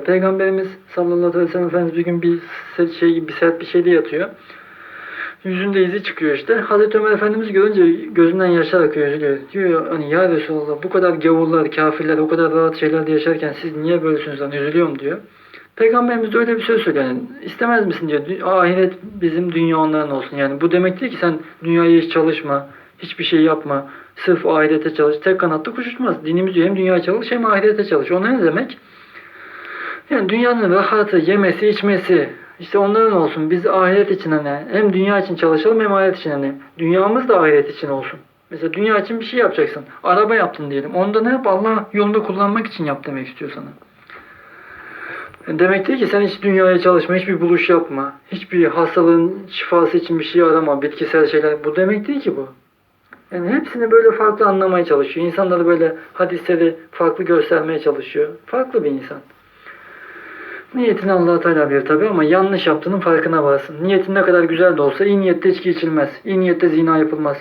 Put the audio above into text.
Peygamberimiz sallallahu aleyhi ve sellem Efendimiz bir gün bir şey gibi bir sert bir şeyde yatıyor. Yüzünde izi çıkıyor işte. Hazreti Ömer Efendimiz görünce gözünden yaşlar akıyor, üzülüyor. Diyor hani ya Resulallah bu kadar gavurlar, kafirler o kadar rahat şeylerde yaşarken siz niye böylesiniz lan üzülüyorum diyor. Peygamberimiz de öyle bir söz söylüyor. Yani, istemez misin diyor. "Dü- Ahiret bizim dünya onların olsun. Yani bu demek değil ki sen dünyaya hiç çalışma, hiçbir şey yapma. Sırf ahirete çalış. Tek kanatlı kuş uçmaz. Dinimiz diyor hem dünyaya çalış hem ahirete çalış. O ne demek? Yani dünyanın rahatı, yemesi, içmesi, işte onların olsun. Biz ahiret için hani hem dünya için çalışalım hem ahiret için hani. Dünyamız da ahiret için olsun. Mesela dünya için bir şey yapacaksın. Araba yaptın diyelim. Onda ne yap? Allah yolunda kullanmak için yap demek istiyor sana. Demek değil ki sen hiç dünyaya çalışma, hiçbir buluş yapma. Hiçbir hastalığın şifası için bir şey arama, bitkisel şeyler. Bu demek değil ki bu. Yani hepsini böyle farklı anlamaya çalışıyor. İnsanları böyle hadisleri farklı göstermeye çalışıyor. Farklı bir insan. Niyetini allah Teala bilir tabi ama yanlış yaptığının farkına varsın. Niyetin ne kadar güzel de olsa iyi niyette içki içilmez. İyi niyette zina yapılmaz.